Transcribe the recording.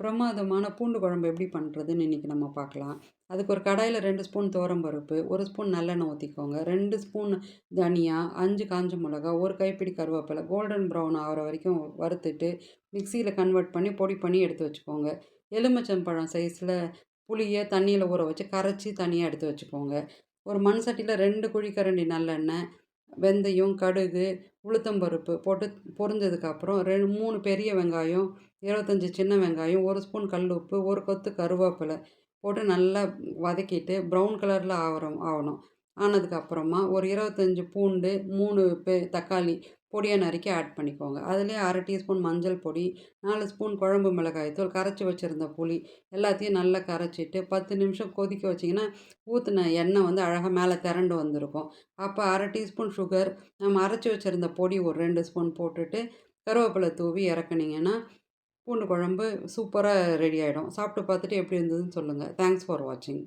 பிரமாதமான பூண்டு குழம்பு எப்படி பண்ணுறதுன்னு இன்றைக்கி நம்ம பார்க்கலாம். அதுக்கு ஒரு கடாயில் ரெண்டு ஸ்பூன் பருப்பு ஒரு ஸ்பூன் நல்லெண்ணெய் ஊற்றிக்கோங்க ரெண்டு ஸ்பூன் தனியா அஞ்சு காஞ்ச மிளகா ஒரு கைப்பிடி கருவேப்பிலை கோல்டன் ப்ரௌன் ஆகிற வரைக்கும் வறுத்துட்டு மிக்சியில் கன்வெர்ட் பண்ணி பொடி பண்ணி எடுத்து வச்சுக்கோங்க. எலுமிச்சம்பழம் சைஸில் புளியை தண்ணியில் ஊற வச்சு கரைச்சி தனியாக எடுத்து வச்சுக்கோங்க. ஒரு மண் சட்டியில் ரெண்டு குழிக்கரண்டி நல்லெண்ணெய் வெந்தயம் கடுகு உளுத்தம்பருப்பு போட்டு பொரிஞ்சதுக்கப்புறம் ரெண்டு மூணு பெரிய வெங்காயம் இருபத்தஞ்சி சின்ன வெங்காயம் ஒரு ஸ்பூன் கல் உப்பு ஒரு கொத்து கருவேப்பிலை போட்டு நல்லா வதக்கிட்டு ப்ரௌன் கலரில் ஆகிறோம் ஆகணும் ஆனதுக்கப்புறமா ஒரு இருபத்தஞ்சி பூண்டு மூணு பெ தக்காளி பொடியை நறுக்கி ஆட் பண்ணிக்கோங்க. அதிலே அரை டீஸ்பூன் மஞ்சள் பொடி நாலு ஸ்பூன் குழம்பு மிளகாய்த்தூள் கரைச்சி வச்சுருந்த புளி எல்லாத்தையும் நல்லா கரைச்சிட்டு பத்து நிமிஷம் கொதிக்க வச்சிங்கன்னா ஊற்றின எண்ணெய் வந்து அழகாக மேலே திரண்டு வந்திருக்கும். அப்போ அரை டீஸ்பூன் சுகர் நம்ம அரைச்சி வச்சுருந்த பொடி ஒரு ரெண்டு ஸ்பூன் போட்டுட்டு கருவேப்பிலை தூவி இறக்குனீங்கன்னா பூண்டு குழம்பு சூப்பராக ரெடி ஆகிடும் சாப்பிட்டு பார்த்துட்டு எப்படி இருந்ததுன்னு சொல்லுங்கள் தேங்க்ஸ் ஃபார் வாட்சிங்